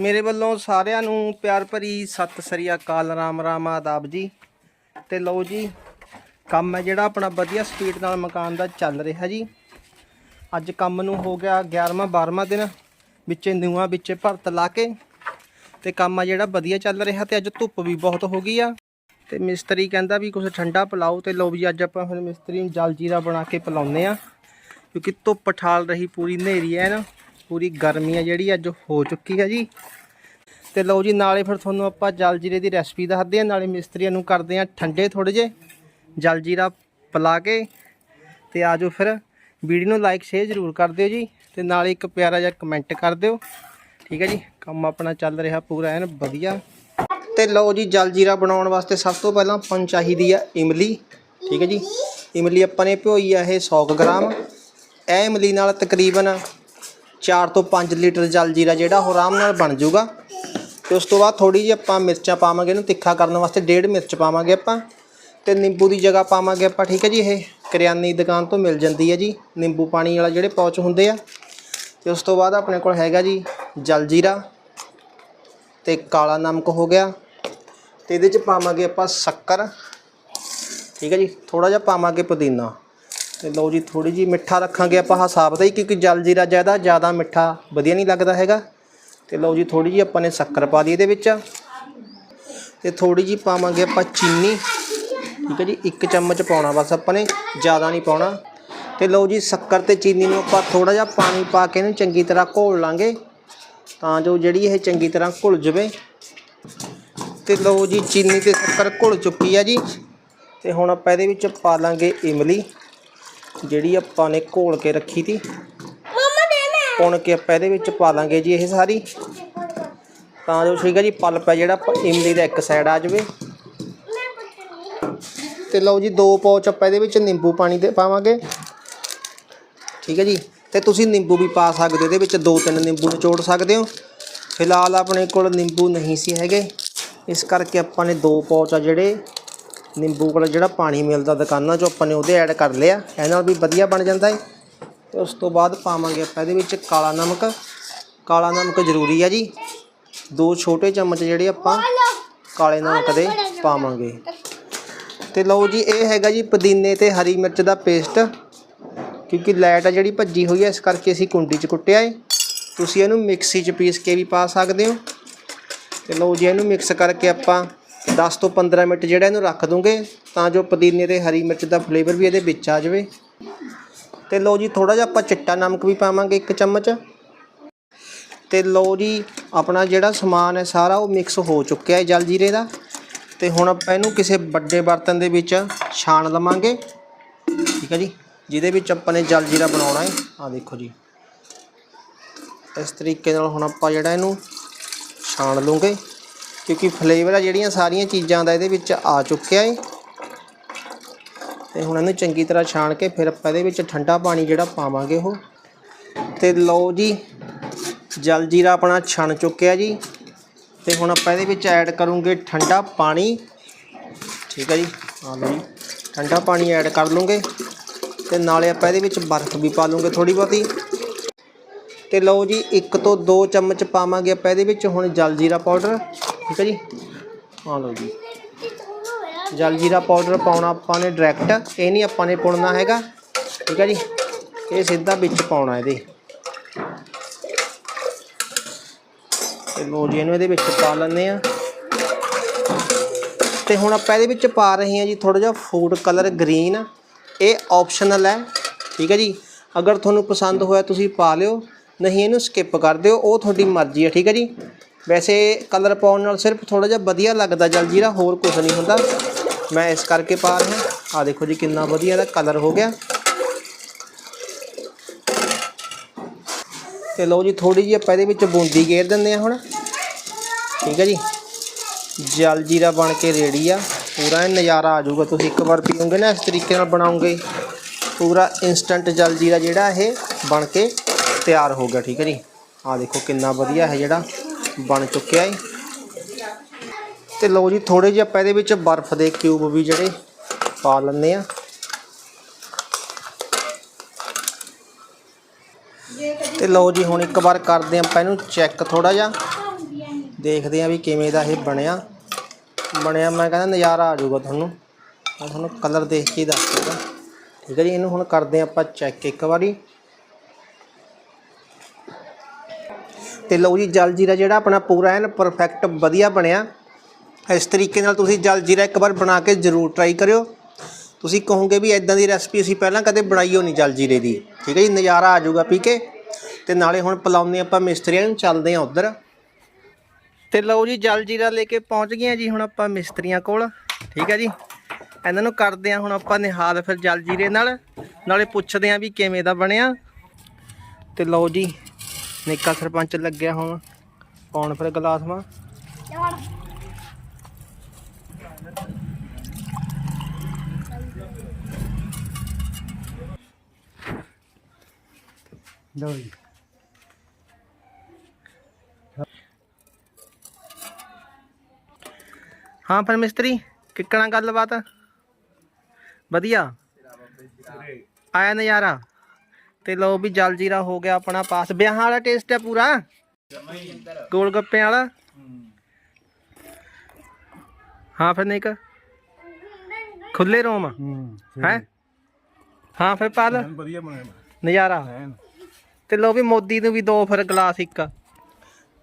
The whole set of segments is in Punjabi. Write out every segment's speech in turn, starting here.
ਮੇਰੇ ਵੱਲੋਂ ਸਾਰਿਆਂ ਨੂੰ ਪਿਆਰ ਭਰੀ ਸਤਿ ਸ੍ਰੀ ਅਕਾਲ, ਰਾਮ ਰਾਮ ਆਦਾਬ ਜੀ। ਤੇ ਲਓ ਜੀ, ਕੰਮ ਹੈ ਜਿਹੜਾ ਆਪਣਾ ਵਧੀਆ ਸਪੀਡ ਨਾਲ ਮਕਾਨ ਦਾ ਚੱਲ ਰਿਹਾ ਜੀ। ਅੱਜ ਕੰਮ ਨੂੰ ਹੋ ਗਿਆ 11ਵਾਂ 12ਵਾਂ ਦਿਨ। ਵਿੱਚੇ ਨਿਊਆਂ ਵਿੱਚੇ ਭਰਤ ਲਾ ਕੇ ਤੇ ਕੰਮ ਆ ਜਿਹੜਾ ਵਧੀਆ ਚੱਲ ਰਿਹਾ ਤੇ ਅੱਜ ਧੁੱਪ ਵੀ ਬਹੁਤ ਹੋ ਗਈ ਆ। ਤੇ ਮਿਸਤਰੀ ਕਹਿੰਦਾ ਵੀ ਕੁਝ ਠੰਡਾ ਪਿਲਾਓ ਤੇ ਲਓ ਵੀ ਅੱਜ ਆਪਾਂ ਹੁਣ ਮਿਸਤਰੀ ਨੂੰ ਜਲ ਜੀਰਾ ਬਣਾ ਕੇ ਪਿਲਾਉਂਦੇ ਆ। ਕਿਉਂਕਿ ਧੁੱਪ ਠਾਲ ਰਹੀ ਪੂਰੀ ਹਨੇਰੀ ਹੈ ਨਾ ਪੂਰੀ ਗਰਮੀ ਆ ਜਿਹੜੀ ਅੱਜ ਹੋ ਚੁੱਕੀ ਹੈ ਜੀ। ਤੇ ਲਓ ਜੀ, ਨਾਲੇ ਫਿਰ ਤੁਹਾਨੂੰ ਆਪਾਂ ਜਲਜੀਰੇ ਦੀ ਰੈਸਪੀ ਦੱਸਦੇ ਆ। ਨਾਲੇ ਮਿਸਤਰੀਆਂ ਨੂੰ ਕਰਦੇ ਆ ਠੰਡੇ ਥੋੜੇ ਜੇ ਜਲ ਜੀਰਾ ਪਿਲਾ ਕੇ। ਤੇ ਆਜੋ ਫਿਰ ਵੀਡੀਓ ਨੂੰ ਲਾਈਕ ਸ਼ੇਅਰ ਜ਼ਰੂਰ ਕਰ ਦਿਓ ਜੀ। ਤੇ ਨਾਲੇ ਇੱਕ ਪਿਆਰਾ ਜਿਹਾ ਕਮੈਂਟ ਕਰ ਦਿਓ। ਠੀਕ ਹੈ ਜੀ, ਕੰਮ ਆਪਣਾ ਚੱਲ ਰਿਹਾ ਪੂਰਾ, ਐਨ ਵਧੀਆ। ਤੇ ਲਓ ਜੀ, ਜਲ ਜੀਰਾ ਬਣਾਉਣ ਵਾਸਤੇ ਸਭ ਤੋਂ ਪਹਿਲਾਂ ਆਪਾਂ ਚਾਹੀਦੀ ਆ ਇਮਲੀ। ਠੀਕ ਹੈ ਜੀ, ਇਮਲੀ ਆਪਾਂ ਨੇ ਭਿਓਈ ਆ ਇਹ 100 ਕੁ ਗ੍ਰਾਮ। ਇਹ ਇਮਲੀ ਨਾਲ ਤਕਰੀਬਨ 4 ਤੋਂ 5 ਲੀਟਰ ਜਲ ਜੀਰਾ ਜਿਹੜਾ ਉਹ ਆਰਾਮ ਨਾਲ ਬਣ ਜਾਊਗਾ। ਤੇ ਉਸ ਤੋਂ ਬਾਅਦ ਥੋੜੀ ਜਿਹੀ ਆਪਾਂ ਮਿਰਚਾਂ ਪਾਵਾਂਗੇ ਇਹਨੂੰ ਤਿੱਖਾ ਕਰਨ ਵਾਸਤੇ, ਡੇਢ ਮਿਰਚ ਪਾਵਾਂਗੇ ਆਪਾਂ। ਤੇ ਨਿੰਬੂ ਦੀ ਜਗ੍ਹਾ ਪਾਵਾਂਗੇ ਆਪਾਂ, ਠੀਕ ਹੈ ਜੀ ਇਹ? ਕਰਿਆਨੇ ਦੁਕਾਨ ਤੋਂ ਮਿਲ ਜਾਂਦੀ ਹੈ ਜੀ, ਨਿੰਬੂ ਪਾਣੀ ਵਾਲਾ ਜਿਹੜੇ ਪੌਚ ਹੁੰਦੇ ਆ। ਤੇ ਉਸ ਤੋਂ ਬਾਅਦ ਆਪਣੇ ਕੋਲ ਹੈਗਾ ਜੀ ਜਲ ਜੀਰਾ ਤੇ ਕਾਲਾ ਨਮਕ ਹੋ ਗਿਆ। ਤੇ ਇਹਦੇ ਚ ਪਾਵਾਂਗੇ ਆਪਾਂ ਸ਼ੱਕਰ, ਠੀਕ ਹੈ ਜੀ ਥੋੜਾ ਜਿਹਾ ਪਾਵਾਂਗੇ ਪੁਦੀਨਾ। ਤੇ ਲਓ ਜੀ ਥੋੜੀ ਜੀ ਮਿੱਠਾ ਰੱਖਾਂਗੇ ਆਪਾਂ ਹਿਸਾਬ ਦਾ ਹੀ, ਕਿਉਂਕਿ ਜਲ ਜੀਰਾ ਜ਼ਿਆਦਾ ਜ਼ਿਆਦਾ ਮਿੱਠਾ ਵਧੀਆ ਨਹੀਂ ਲੱਗਦਾ ਹੈਗਾ। ਤੇ ਲਓ ਜੀ ਥੋੜੀ ਜੀ ਆਪਾਂ ਨੇ ਸ਼ੱਕਰ ਪਾ ਦੀ ਇਹਦੇ ਵਿੱਚ। ਤੇ ਥੋੜੀ ਜੀ ਪਾਵਾਂਗੇ ਆਪਾਂ ਚੀਨੀ। ਠੀਕ ਹੈ ਜੀ, ਇੱਕ ਚਮਚ ਪਾਉਣਾ ਬਸ ਆਪਾਂ ਨੇ, ਜ਼ਿਆਦਾ ਨਹੀਂ ਪਾਉਣਾ। ਤੇ ਲਓ ਜੀ, ਸ਼ੱਕਰ ਤੇ ਚੀਨੀ ਨੂੰ ਆਪਾਂ ਥੋੜਾ ਜਿਹਾ ਪਾਣੀ ਪਾ ਕੇ ਇਹਨੂੰ ਚੰਗੀ ਤਰ੍ਹਾਂ ਘੋਲ ਲਾਂਗੇ। ਤਾਂ ਜੋ ਜਿਹੜੀ ਇਹ ਚੰਗੀ ਤਰ੍ਹਾਂ ਘੁਲ ਜਵੇ। ਤੇ ਲਓ ਜੀ, ਚੀਨੀ ਤੇ ਸ਼ੱਕਰ ਘੁਲ ਚੁੱਕੀ ਆ ਜੀ। ਤੇ ਹੁਣ ਆਪਾਂ ਇਹਦੇ ਵਿੱਚ ਪਾ ਲਾਂਗੇ ਇਮਲੀ। ਜਿਹੜੀ ਆਪਾਂ ਨੇ ਘੋਲ ਕੇ ਰੱਖੀ ਤੀ ਪੁਣ ਕੇ ਆਪਾਂ ਇਹਦੇ ਵਿੱਚ ਪਾ ਲਾਂਗੇ ਜੀ ਇਹ ਸਾਰੀ। ਤਾਂ ਜੋ ਠੀਕ ਹੈ ਜੀ ਪਲਪ ਹੈ ਜਿਹੜਾ ਆਪਾਂ ਇਮਲੀ ਦਾ ਇੱਕ ਸਾਈਡ ਆ ਜਾਵੇ। ਤੇ ਲਓ ਜੀ ਦੋ ਪੌਚ ਆਪਾਂ ਇਹਦੇ ਵਿੱਚ ਨਿੰਬੂ ਪਾਣੀ ਦੇ ਪਾਵਾਂਗੇ। ਠੀਕ ਹੈ ਜੀ ਤੇ ਤੁਸੀਂ ਨਿੰਬੂ ਵੀ ਪਾ ਸਕਦੇ ਹੋ ਇਹਦੇ ਵਿੱਚ ਦੋ ਤਿੰਨ ਨਿੰਬੂ ਨਿਚੋੜ ਸਕਦੇ ਹੋ। ਫਿਲਹਾਲ ਆਪਣੇ ਕੋਲ ਨਿੰਬੂ ਨਹੀਂ ਸੀ ਹੈਗੇ। ਇਸ ਕਰਕੇ ਆਪਾਂ ਨੇ ਦੋ ਪੌਚ ਆ ਜਿਹੜੇ ਨਿੰਬੂ ਵਾਲਾ ਜਿਹੜਾ ਪਾਣੀ ਮਿਲਦਾ ਦੁਕਾਨਾਂ 'ਚੋਂ ਆਪਾਂ ਨੇ ਉਹਦੇ ਐਡ ਕਰ ਲਿਆ। ਇਹ ਨਾਲ ਵੀ ਵਧੀਆ ਬਣ ਜਾਂਦਾ ਹੈ ਤੇ ਉਸ ਤੋਂ ਬਾਅਦ ਪਾਵਾਂਗੇ ਆਪਾਂ ਇਹਦੇ ਵਿੱਚ ਕਾਲਾ ਨਮਕ। ਕਾਲਾ ਨਮਕ ਜ਼ਰੂਰੀ ਹੈ ਜੀ। ਦੋ ਛੋਟੇ ਚਮਚ ਜਿਹੜੇ ਆਪਾਂ ਕਾਲੇ ਨਮਕ ਦੇ ਪਾਵਾਂਗੇ। ਤੇ ਲਓ ਜੀ, ਇਹ ਹੈਗਾ ਜੀ ਪੁਦੀਨੇ ਤੇ ਹਰੀ ਮਿਰਚ ਦਾ ਪੇਸਟ ਕਿਉਂਕਿ ਲਾਈਟ ਆ ਜਿਹੜੀ ਭੱਜੀ ਹੋਈ ਹੈ ਇਸ ਕਰਕੇ ਅਸੀਂ ਕੁੰਡੀ 'ਚ ਕੁੱਟਿਆ ਏ। ਤੁਸੀਂ ਇਹਨੂੰ ਮਿਕਸੀ 'ਚ ਪੀਸ ਕੇ ਵੀ ਪਾ ਸਕਦੇ ਹੋ। ਤੇ ਲਓ ਜੀ, ਇਹਨੂੰ ਮਿਕਸ ਕਰਕੇ ਆਪਾਂ 10 ਤੋਂ 15 ਮਿੰਟ ਜਿਹੜਾ ਇਹਨੂੰ ਰੱਖ ਦੂੰਗੇ, ਤਾਂ ਜੋ ਪੁਦੀਨੇ ਤੇ ਹਰੀ ਮਿਰਚ ਦਾ ਫਲੇਵਰ ਵੀ ਇਹਦੇ ਵਿੱਚ ਆ ਜਾਵੇ। ਤੇ ਲਓ ਜੀ ਥੋੜਾ ਜਿਹਾ ਆਪਾਂ ਚਿੱਟਾ ਨਮਕ ਵੀ ਪਾਵਾਂਗੇ ਇੱਕ ਚਮਚ। ਤੇ ਲਓ ਜੀ, ਆਪਣਾ ਜਿਹੜਾ ਸਮਾਨ ਹੈ ਸਾਰਾ ਉਹ ਮਿਕਸ ਹੋ ਚੁੱਕਿਆ ਹੈ ਜਲ ਜੀਰੇ ਦਾ। ਤੇ ਹੁਣ ਆਪਾਂ ਇਹਨੂੰ ਕਿਸੇ ਵੱਡੇ ਬਰਤਨ ਦੇ ਵਿੱਚ ਛਾਣ ਲਵਾਂਗੇ। ਠੀਕ ਹੈ ਜੀ, ਜਿਹਦੇ ਵਿੱਚ ਆਪਾਂ ਨੇ ਜਲ ਜੀਰਾ ਬਣਾਉਣਾ ਹੈ। ਆ ਦੇਖੋ ਜੀ। ਇਸ ਤਰੀਕੇ ਨਾਲ ਹੁਣ ਆਪਾਂ ਜਿਹੜਾ ਇਹਨੂੰ ਛਾਣ ਲੂੰਗੇ ਕਿਉਂਕਿ ਫਲੇਵਰ ਆ ਜਿਹੜੀਆਂ ਸਾਰੀਆਂ ਚੀਜ਼ਾਂ ਦਾ ਇਹਦੇ ਵਿੱਚ ਆ ਚੁੱਕਿਆ ਹੈ ਤੇ ਹੁਣ ਇਹਨੂੰ ਚੰਗੀ ਤਰ੍ਹਾਂ ਛਾਣ ਕੇ ਫਿਰ ਆਪਾਂ ਇਹਦੇ ਵਿੱਚ ਠੰਡਾ ਪਾਣੀ ਜਿਹੜਾ ਪਾਵਾਂਗੇ ਉਹ। ਤੇ ਲਓ ਜੀ, ਜਲ ਜੀਰਾ ਆਪਣਾ ਛਣ ਚੁੱਕਿਆ ਜੀ। ਤੇ ਹੁਣ ਆਪਾਂ ਇਹਦੇ ਵਿੱਚ ਐਡ ਕਰੂੰਗੇ ਠੰਡਾ ਪਾਣੀ। ਠੀਕ ਹੈ ਜੀ? ਆ ਲਓ ਜੀ, ਠੰਡਾ ਪਾਣੀ ਐਡ ਕਰ ਲੂੰਗੇ। ਤੇ ਨਾਲੇ ਆਪਾਂ ਇਹਦੇ ਵਿੱਚ ਬਰਫ਼ ਵੀ ਪਾ ਲੂੰਗੇ ਥੋੜੀ ਬਹੁਤੀ। ਤੇ ਲਓ ਜੀ, ਇੱਕ ਤੋਂ ਦੋ ਚਮਚ ਪਾਵਾਂਗੇ ਆਪਾਂ ਇਹਦੇ ਵਿੱਚ ਹੁਣ ਜਲ ਜੀਰਾ ਪਾਊਡਰ। ਠੀਕ ਹੈ ਜੀ? ਆ ਲਓ ਜੀ। ਜਲਜੀਰਾ ਪਾਊਡਰ ਪਾਉਣਾ ਆਪਾਂ ਨੇ ਡਾਇਰੈਕਟ ਇਹ ਨਹੀਂ ਆਪਾਂ ਨੇ ਪੁਣਨਾ ਹੈਗਾ। ਠੀਕ ਹੈ ਜੀ? ਇਹ ਸਿੱਧਾ ਵਿੱਚ ਪਾਉਣਾ ਇਹਦੇ। ਤੇ ਲੋ ਜੀ, ਇਹਨੂੰ ਇਹਦੇ ਵਿੱਚ ਪਾ ਲੈਂਦੇ ਆ ਤੇ ਹੁਣ ਆਪਾਂ ਇਹਦੇ ਵਿੱਚ ਪਾ ਰਹੇ ਹਾਂ ਜੀ ਥੋੜਾ ਜਿਹਾ ਫੂਡ ਕਲਰ ਗ੍ਰੀਨ ਇਹ ਆਪਸ਼ਨਲ ਹੈ। ਠੀਕ ਹੈ ਜੀ? ਅਗਰ ਤੁਹਾਨੂੰ ਪਸੰਦ ਹੋਇਆ ਤੁਸੀਂ ਪਾ ਲਿਓ। ਨਹੀਂ ਇਹਨੂੰ ਸਕਿਪ ਕਰ ਦਿਓ। ਉਹ ਤੁਹਾਡੀ ਮਰਜ਼ੀ ਹੈ। ਠੀਕ ਹੈ ਜੀ? ਵੈਸੇ ਕਲਰ ਪਾਉਣ ਨਾਲ ਸਿਰਫ ਥੋੜਾ ਜਿਹਾ ਵਧੀਆ ਲੱਗਦਾ ਜਲ ਜੀਰਾ ਹੋਰ ਕੁਝ ਨਹੀਂ ਹੁੰਦਾ। ਮੈਂ ਇਸ ਕਰਕੇ ਪਾ ਰਿਹਾ ਆ ਦੇਖੋ ਜੀ ਕਿੰਨਾ ਵਧੀਆ ਇਹਦਾ ਕਲਰ ਹੋ ਗਿਆ। ਤੇ ਲਓ ਜੀ ਥੋੜੀ ਜਿਹੀ ਆਪਾਂ ਇਹਦੇ ਵਿੱਚ ਬੂੰਦੀ ਗੇਰ ਦਿੰਦੇ ਆ ਹੁਣ। ਠੀਕ ਹੈ ਜੀ। ਜਲ ਜੀਰਾ ਬਣ ਕੇ ਰੈਡੀ ਆ। ਪੂਰਾ ਇਹ ਨਜ਼ਾਰਾ ਆ ਜਾਊਗਾ। ਤੁਸੀਂ ਇੱਕ ਵਾਰ ਪੀਓਗੇ ਨਾ, ਇਸ ਤਰੀਕੇ ਨਾਲ ਬਣਾਉਂਗੇ ਪੂਰਾ ਇਨਸਟੈਂਟ ਜਲ ਜੀਰਾ ਜਿਹੜਾ ਇਹ ਬਣ ਕੇ ਤਿਆਰ ਹੋ ਗਿਆ। ਠੀਕ ਹੈ ਜੀ। ਆ ਦੇਖੋ ਕਿੰਨਾ ਵਧੀਆ ਹੈ ਜਿਹੜਾ। ਬਣ ਚੁੱਕਿਆ ਹੈ ਤੇ ਲਓ ਜੀ ਥੋੜੇ ਜਿਹੇ ਆਪਾਂ ਇਹਦੇ ਵਿੱਚ ਬਰਫ਼ ਦੇ ਕਿਊਬ ਵੀ ਜਿਹੜੇ ਪਾ ਲੈਂਦੇ ਆ ਤੇ ਲਓ ਜੀ, ਹੁਣ ਇੱਕ ਵਾਰ ਕਰਦੇ ਆਪਾਂ ਇਹਨੂੰ ਚੈੱਕ ਥੋੜਾ ਜਿਹਾ। ਦੇਖਦੇ ਆ ਵੀ ਕਿਵੇਂ ਦਾ ਇਹ ਬਣਿਆ। ਬਣਿਆ ਮੈਂ ਕਹਿੰਦਾ ਨਜ਼ਾਰਾ ਆ ਜਾਊਗਾ ਤੁਹਾਨੂੰ। ਮੈਂ ਤੁਹਾਨੂੰ ਕਲਰ ਦੇਖ ਕੇ ਹੀ ਦੱਸ ਦੂੰਗਾ ਠੀਕ ਹੈ ਜੀ, ਇਹਨੂੰ ਹੁਣ ਕਰਦੇ ਆਪਾਂ ਚੈੱਕ ਇੱਕ ਵਾਰੀ। ਤੇ ਲਓ ਜੀ, ਜਲ ਜੀਰਾ ਜਿਹੜਾ ਆਪਣਾ ਪੂਰਾ ਐਨ ਪਰਫੈਕਟ ਵਧੀਆ ਬਣਿਆ। ਇਸ ਤਰੀਕੇ ਨਾਲ ਤੁਸੀਂ ਜਲ ਜੀਰਾ ਇੱਕ ਵਾਰ ਬਣਾ ਕੇ ਜ਼ਰੂਰ ਟਰਾਈ ਕਰਿਓ। ਤੁਸੀਂ ਕਹੋਗੇ ਵੀ ਇਦਾਂ ਦੀ ਰੈਸਪੀ ਅਸੀਂ ਪਹਿਲਾਂ ਕਦੇ ਬਣਾਈ ਹੋ ਨਹੀਂ ਜਲ ਜੀਰੇ ਦੀ। ਠੀਕ ਹੈ ਜੀ, ਨਜ਼ਾਰਾ ਆ ਜਾਊਗਾ ਪੀ ਕੇ। ਤੇ ਨਾਲੇ ਹੁਣ ਪਲਾਉਂਦੇ ਆਪਾਂ ਮਿਸਤਰੀਆਂ ਨੂੰ, ਚੱਲਦੇ ਆ ਉਧਰ। ਤੇ ਲਓ ਜੀ, ਜਲ ਜੀਰਾ ਲੈ ਕੇ ਪਹੁੰਚ ਗਏ ਜੀ ਹੁਣ ਆਪਾਂ ਮਿਸਤਰੀਆਂ ਕੋਲ। ਠੀਕ ਹੈ ਜੀ, ਇਹਨਾਂ ਨੂੰ ਕਰਦੇ ਆ ਹੁਣ ਆਪਾਂ ਨਿਹਾਲ ਫਿਰ ਜਲ ਜੀਰੇ ਨਾਲ। ਨਾਲੇ ਪੁੱਛਦੇ ਆ ਵੀ ਕਿਵੇਂ ਦਾ ਬਣਿਆ। ਤੇ ਲਓ ਜੀ ਨਿੱਕਾ ਸਰਪੰਚ ਲੱਗਿਆ ਹੁਣ। ਪਾਉਣ ਫਿਰ ਗਲਾਸ ਮਾ ਲਓ ਜੀ। ਹਾਂ ਫਿਰ ਮਿਸਤਰੀ ਕਿੱਕਣਾ ਗੱਲਬਾਤ? ਵਧੀਆ। ਆਇਆ ਨਜ਼ਾਰਾ। ਤੇ ਲਓ ਵੀ ਜਲ ਜੀਰਾ ਹੋ ਗਿਆ ਆਪਣਾ ਪਾਸ। ਵਿਆਹਾਂ ਵਾਲਾ ਟੇਸਟ ਹੈ ਪੂਰਾ? ਗੋਲ ਗੱਪੇ ਵਾਲਾ? ਹਾਂ ਫਿਰ ਨਿਕ ਖੁੱਲੇ ਰੋਮ। ਹੂੰ ਹੈ? ਫਿਰ ਪਾਲ ਵਧੀਆ ਬਣਿਆ। ਨਜ਼ਾਰਾ। ਤੇ ਲਓ ਵੀ ਮੋਦੀ ਨੂੰ ਵੀ ਦੋ ਫਿਰ ਗਲਾਸ ਇੱਕ।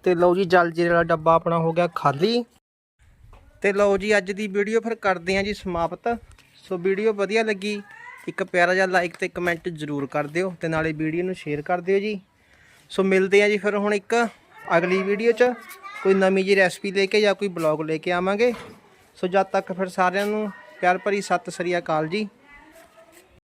ਤੇ ਲਓ ਜੀ ਜਲ ਜੀਰੇ ਵਾਲਾ ਡੱਬਾ ਆਪਣਾ ਹੋ ਗਿਆ ਖਾਲੀ। ਤੇ ਲਓ ਜੀ ਅੱਜ ਦੀ ਵੀਡੀਓ ਫਿਰ ਕਰਦੇ ਹਾਂ ਜੀ ਸਮਾਪਤ। ਸੋ ਵੀਡੀਓ ਵਧੀਆ ਲੱਗੀ ਇੱਕ ਪਿਆਰਾ ਜਿਹਾ ਲਾਈਕ ਤੇ ਕਮੈਂਟ ਜ਼ਰੂਰ ਕਰ ਦਿਓ ਤੇ ਨਾਲੇ ਵੀਡੀਓ ਨੂੰ ਸ਼ੇਅਰ ਕਰ ਦਿਓ ਜੀ। ਸੋ ਮਿਲਦੇ ਹਾਂ ਜੀ ਫਿਰ ਹੁਣ ਇੱਕ ਅਗਲੀ ਵੀਡੀਓ 'ਚ। ਕੋਈ ਨਵੀਂ ਜੀ ਰੈਸਪੀ ਲੈ ਕੇ ਜਾਂ ਕੋਈ ਬਲੌਗ ਲੈ ਕੇ ਆਵਾਂਗੇ। ਸੋ ਜਦ ਤੱਕ ਫਿਰ ਸਾਰਿਆਂ ਨੂੰ ਪਿਆਰ ਭਰੀ ਸਤਿ ਸ੍ਰੀ ਅਕਾਲ ਜੀ।